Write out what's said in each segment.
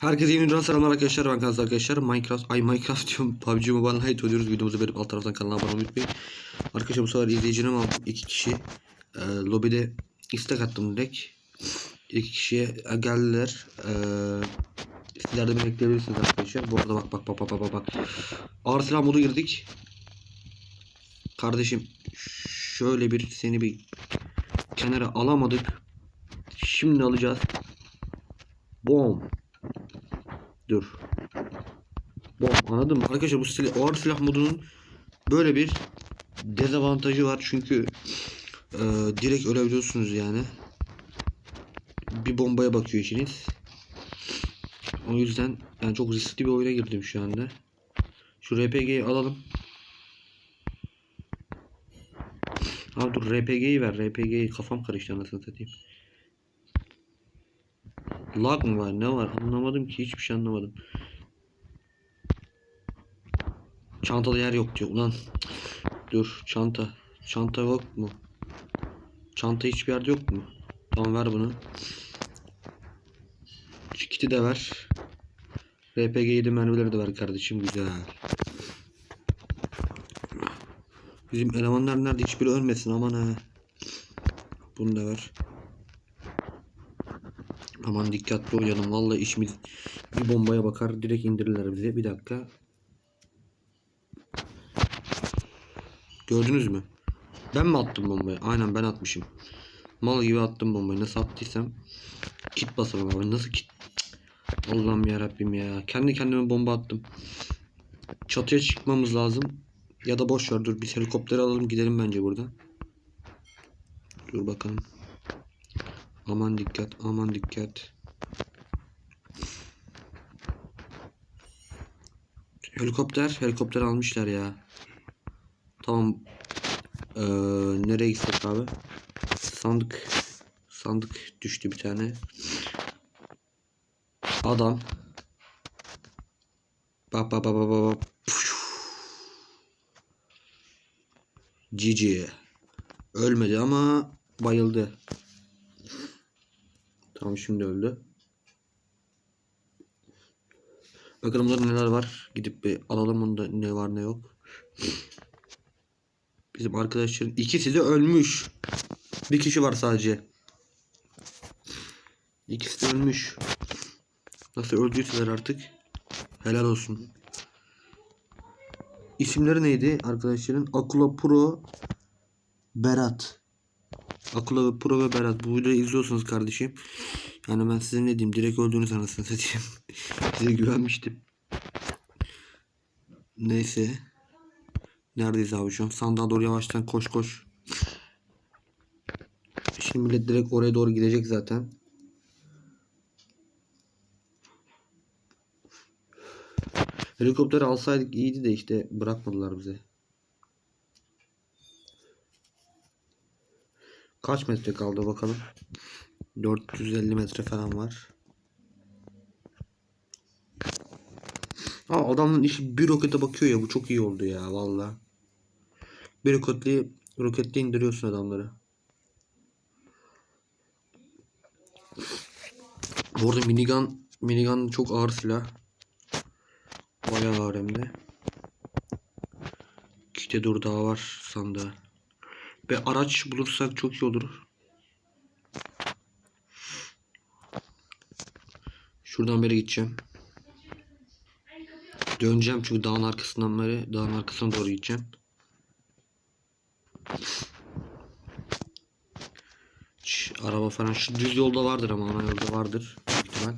Herkese yeni videodan selamlar arkadaşlar. Ben Kanal arkadaşlar. Minecraft, ay Minecraft diyorum. PUBG Mobile Lite oynuyoruz. Videomuzu beğenip alt taraftan kanala abone olmayı unutmayın. Arkadaşlar bu sefer izleyicinin aldım. iki kişi. E, lobide istek attım direkt. İki kişiye e, geldiler. E, sizler de beni arkadaşlar. Bu arada bak bak bak bak bak bak. Ağır silah modu girdik. Kardeşim şöyle bir seni bir kenara alamadık. Şimdi alacağız. Bom. Dur. Bom anladın mı? Arkadaşlar bu silah, ağır silah modunun böyle bir dezavantajı var. Çünkü e, direkt ölebiliyorsunuz yani. Bir bombaya bakıyor işiniz. O yüzden yani çok riskli bir oyuna girdim şu anda. Şu RPG'yi alalım. Abi dur RPG'yi ver. RPG'yi kafam karıştı anasını satayım. Lag mı var? Ne var? Anlamadım ki. Hiçbir şey anlamadım. Çantada yer yok diyor. Ulan. Dur. Çanta. Çanta yok mu? Çanta hiçbir yerde yok mu? Tamam ver bunu. Kiti de ver. RPG'yi de mermileri de ver kardeşim. Güzel. Bizim elemanlar nerede? Hiçbiri ölmesin. Aman ha. Bunu da ver. Aman dikkatli oynayalım. Vallahi işimiz bir bombaya bakar direkt indirirler bize. Bir dakika. Gördünüz mü? Ben mi attım bombayı? Aynen ben atmışım. Mal gibi attım bombayı. Nasıl attıysam kit basalım abi. Nasıl kit? Allah'ım ya Rabbim ya. Kendi kendime bomba attım. Çatıya çıkmamız lazım. Ya da boş ver dur biz helikopteri alalım gidelim bence buradan. Dur bakalım. Aman dikkat, aman dikkat. Helikopter, helikopter almışlar ya. Tamam. Ee, nereye gitsek abi? Sandık, sandık düştü bir tane. Adam. Bak bak bak bak bak. Cici. Ölmedi ama bayıldı. Tamam şimdi öldü. Bakalım burada neler var. Gidip bir alalım onda ne var ne yok. Bizim arkadaşların ikisi de ölmüş. Bir kişi var sadece. İkisi de ölmüş. Nasıl öldüyseler artık. Helal olsun. İsimleri neydi arkadaşların? Akula Pro Berat. Akula ve Pro ve Berat. Bu videoyu izliyorsunuz kardeşim. Yani ben size ne diyeyim? Direkt öldüğünüz anasını satayım. size güvenmiştim. Neyse. Neredeyiz abi şu an? Sandığa doğru yavaştan koş koş. Şimdi millet direkt oraya doğru gidecek zaten. Helikopteri alsaydık iyiydi de işte bırakmadılar bize. Kaç metre kaldı bakalım. 450 metre falan var. Aa, adamın işi bir rokete bakıyor ya bu çok iyi oldu ya valla. Bir roketli roketle indiriyorsun adamları. Bu arada minigun minigun çok ağır silah. Bayağı ağır hem de. İşte dur daha var sandığa. Ve araç bulursak çok iyi olur. Şuradan beri gideceğim. Döneceğim çünkü dağın arkasından beri dağın arkasına doğru gideceğim. Şş, araba falan şu düz yolda vardır ama ana yolda vardır. İhtimal.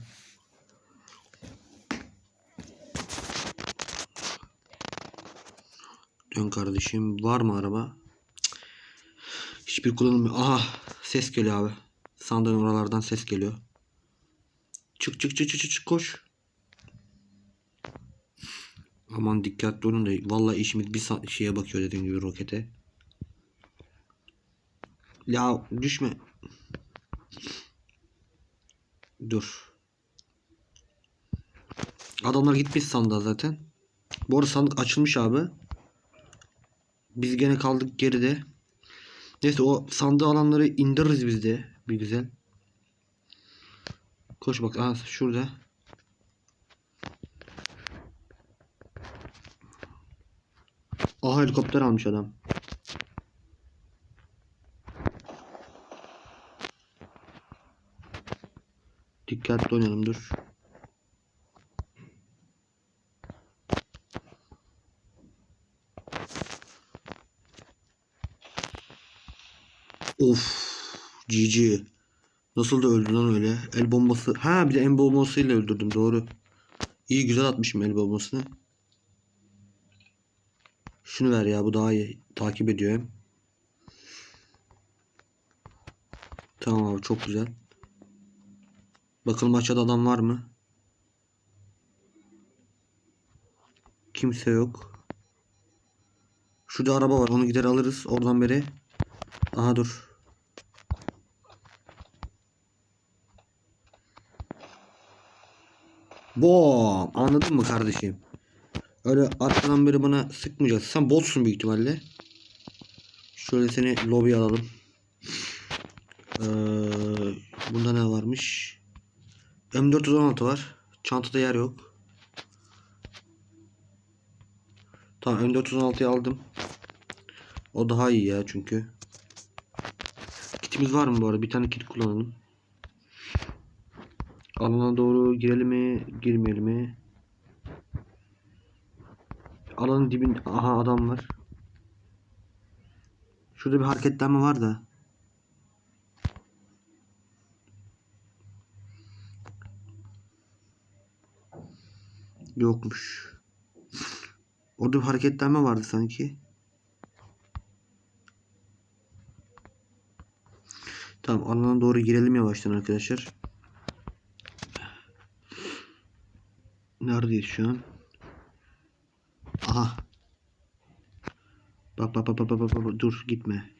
Dön kardeşim. Var mı araba? Hiçbir kullanılmıyor. Aha ses geliyor abi. Sandığın oralardan ses geliyor. Çık çık çık çık çık, koş. Aman dikkatli olun da vallahi işimiz bir şeye bakıyor dediğim gibi rokete. Ya düşme. Dur. Adamlar gitmiş sandığa zaten. Bu arada sandık açılmış abi. Biz gene kaldık geride. Neyse o sandığı alanları indiririz biz de. Bir güzel. Koş bak. Aha şurada. Aha helikopter almış adam. Dikkatli oynayalım dur. Of. GG. Nasıl da öldü lan öyle? El bombası. Ha bir de el bombasıyla öldürdüm doğru. İyi güzel atmışım el bombasını. Şunu ver ya bu daha iyi. Takip ediyor hem. Tamam abi çok güzel. Bakalım aşağıda adam var mı? Kimse yok. Şurada araba var onu gider alırız oradan beri. Aha dur. Bom! Anladın mı kardeşim? Öyle arkadan beri bana sıkmayacaksın. Sen botsun büyük ihtimalle. Şöyle seni lobi alalım. Ee, bunda ne varmış? M416 var. Çantada yer yok. Tamam M416'yı aldım. O daha iyi ya çünkü. Kitimiz var mı bu arada? Bir tane kit kullanalım. Alana doğru girelim mi? Girmeyelim mi? Alanın dibinde aha adam var. Şurada bir hareketlenme var da. Yokmuş. Orada bir hareketlenme vardı sanki. Tamam alana doğru girelim yavaştan arkadaşlar. Neredeyiz şu an? Aha. Bak bak bak bak bak bak dur gitme.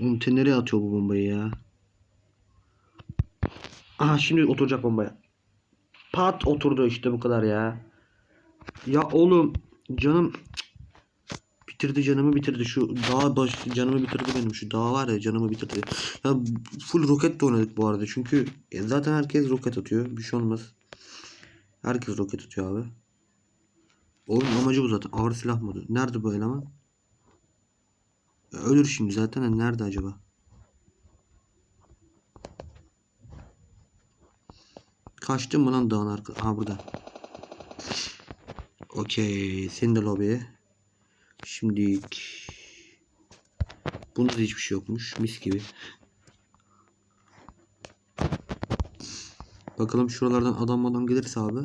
Oğlum te nereye atıyor bu bombayı ya? Aha şimdi oturacak bombaya. Pat oturdu işte bu kadar ya. Ya oğlum canım bitirdi canımı bitirdi şu dağ baş canımı bitirdi benim şu dağ var ya canımı bitirdi. Ya full roket de oynadık bu arada çünkü e, zaten herkes roket atıyor bir şey olmaz. Herkes roket atıyor abi. Oyun amacı bu zaten ağır silah modu. Nerede bu eleman? Ölür şimdi zaten de nerede acaba? Kaçtın mı lan dağın arka? Ha burada. Okey. Senin de lobiye. Şimdi Bunda da hiçbir şey yokmuş. Mis gibi. Bakalım şuralardan adam adam gelirse abi.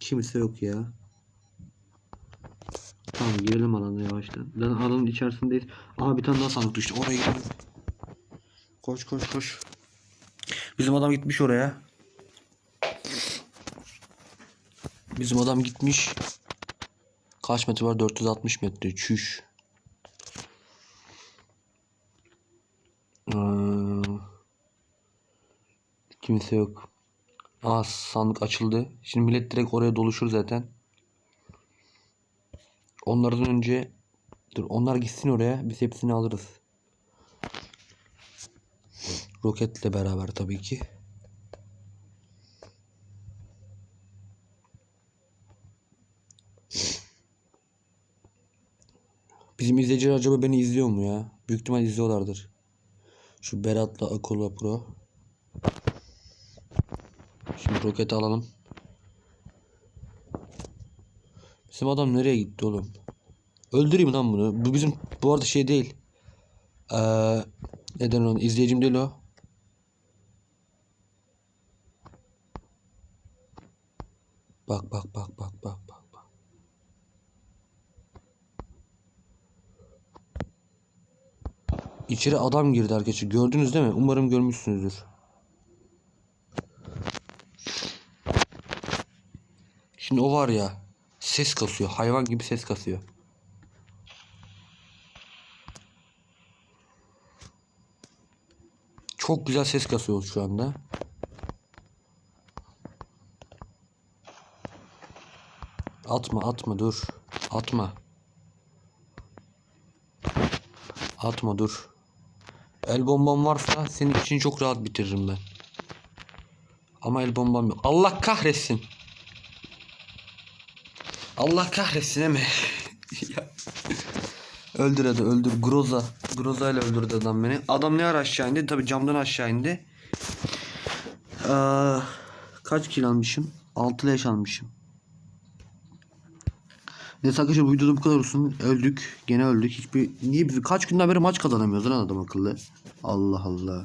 Kimse yok ya. Tamam girelim alana yavaştan. Zaten alanın içerisindeyiz. Aha bir tane daha sandık düştü. Oraya gidelim. Koş koş koş. Bizim adam gitmiş oraya. Bizim adam gitmiş. Kaç metre var? 460 metre. Çüş. Ee, kimse yok. Aa sandık açıldı. Şimdi millet direkt oraya doluşur zaten. Onlardan önce dur onlar gitsin oraya biz hepsini alırız. Roketle beraber tabii ki. Bizim izleyiciler acaba beni izliyor mu ya? Büyük ihtimal izliyorlardır. Şu Berat'la Akula Pro. Şimdi roketi alalım. Bizim adam nereye gitti oğlum? Öldüreyim lan bunu. Bu bizim bu arada şey değil. Ee, neden onu izleyicim değil o. Bak bak bak bak bak bak. İçeri adam girdi arkadaşlar. Gördünüz değil mi? Umarım görmüşsünüzdür. Şimdi o var ya ses kasıyor. Hayvan gibi ses kasıyor. Çok güzel ses kasıyor şu anda. Atma atma dur. Atma. Atma dur. El bombam varsa senin için çok rahat bitiririm ben. Ama el bombam yok. Allah kahretsin. Allah kahretsin eme. Öldür hadi öldür. Groza. Groza ile öldürdü adam beni. Adam ne ara aşağı indi? Tabi camdan aşağı indi. Aa, kaç kilo almışım? 6 leş almışım. Neyse arkadaşlar bu videoda bu kadar olsun. Öldük. Gene öldük. Hiçbir niye biz kaç günden beri maç kazanamıyoruz lan adam akıllı. Allah Allah.